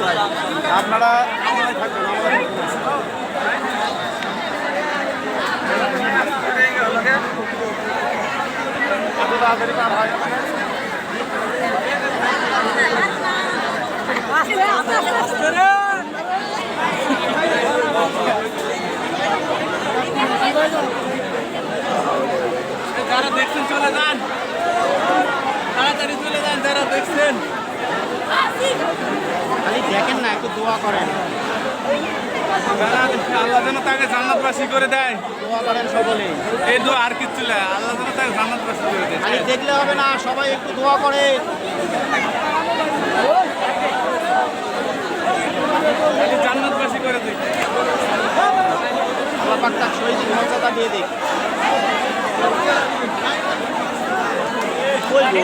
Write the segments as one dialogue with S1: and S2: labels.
S1: না।
S2: যারা দেখছেন চলে যান। তাড়াতাড়ি চলে যান যারা দেখছেন
S1: খালি দেখেন না একটু দোয়া করেন।
S2: আল্লাহ যেন তাকে জান্নাতবাসী করে দেয়।
S1: দোয়া করেন সকলেই।
S2: এই দু আর কিচ্ছু না আল্লাহ যেন তাকে জান্নাতবাসী করে দেয়।
S1: খালি দেখলে হবে না সবাই একটু দোয়া করে।
S2: তাকে জান্নাতবাসী করে দেয়।
S1: আল্লাহ পাক তার শহীদ মর্যাদা দিয়ে দিক। বলব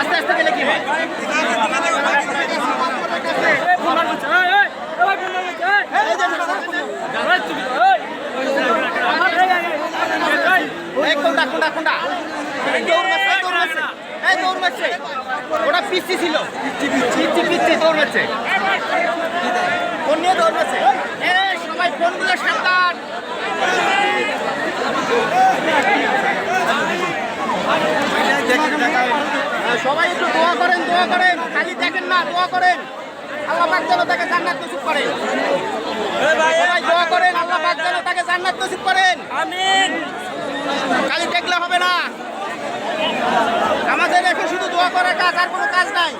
S1: আস্তে আস্তে গেলে কি হয় কোনটা কোনটা কোনটা এই দৌড় মারছে, দৌড় দৌড় মারছে। ওটা পিচ্ছি ছিল পিচ্ছি পিচ্ছি দৌড় মারছে। ফোন নিয়ে দৌড় মারছে? এই, সবাই ফোনগুলো সাবধান। সবাই একটু দোয়া করেন দোয়া করেন। খালি দেখেন না দোয়া করেন। আল্লাহ পাক যেন তাকে জান্নাত নসিব করেন। সবাই দোয়া করেন আল্লাহ পাক যেন তাকে জান্নাত নসিব করেন। আমিন। খালি দেখলে হবে না। আমাদের এখন শুধু দোয়া করার কাজ আর কোনো কাজ নাই।